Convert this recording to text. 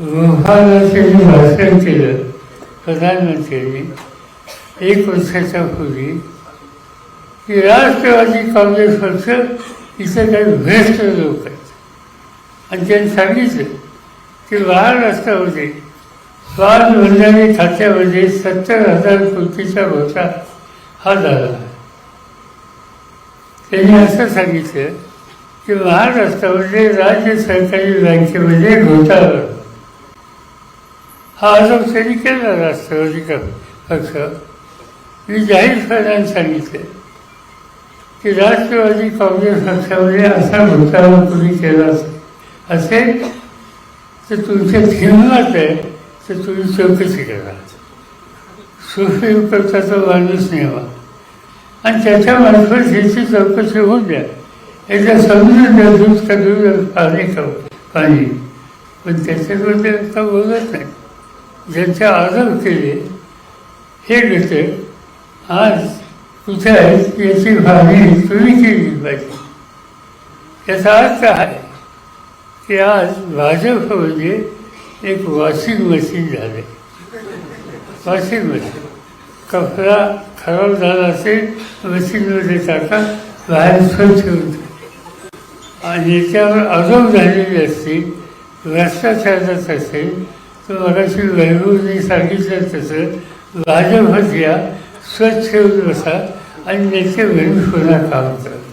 लोकपालाचे भाषण केलं. प्रधानमंत्र्यांनी एक वर्षाच्या पूर्वी की राष्ट्रवादी काँग्रेस पक्ष इथं काही भ्रष्ट लोक आहेत. आणि त्यांनी सांगितलं की महाराष्ट्रामध्ये स्वाद भंडारी खात्यामध्ये सत्तर हजार कोटीचा घोटा हा झाला त्यांनी असं सांगितलं की महाराष्ट्रामध्ये राज्य सरकारी बँकेमध्ये घोटाळा. हा आरोप त्यांनी केला राष्ट्रवादी का पक्ष मी जाहीरपणाने सांगितलं. की राष्ट्रवादी काँग्रेस पक्षामध्ये असा घोटाळा तुम्ही केला असेल. तर तुमच्या हिंमत आहे तर तुम्ही चौकशी करा. सुप्रीम माणूस नेमा आणि त्याच्यामार्फत ह्याची चौकशी होऊन द्या. याच्या समजून द्या दूध का दूध पाणी खाऊ. पाणी पण त्याच्याबद्दल आता बोलत नाही. ज्यांचे आदर केले हे घटक आज कुठे आहेत याची भावी तुम्ही केली पाहिजे. याचा अर्थ आहे की आज भाजप म्हणजे एक वॉशिंग मशीन झाले. Washing machine. कपडा खराब झाला असेल मशीनमध्ये टाका बाहेर स्वच्छ होतं आणि याच्यावर आरोप झालेले असतील भ्रष्टाचारात असेल तर मगाशी वैभवने सांगितलं तसं घ्या स्वच्छ होऊन बसा आणि त्याचे घरी पुन्हा काम करा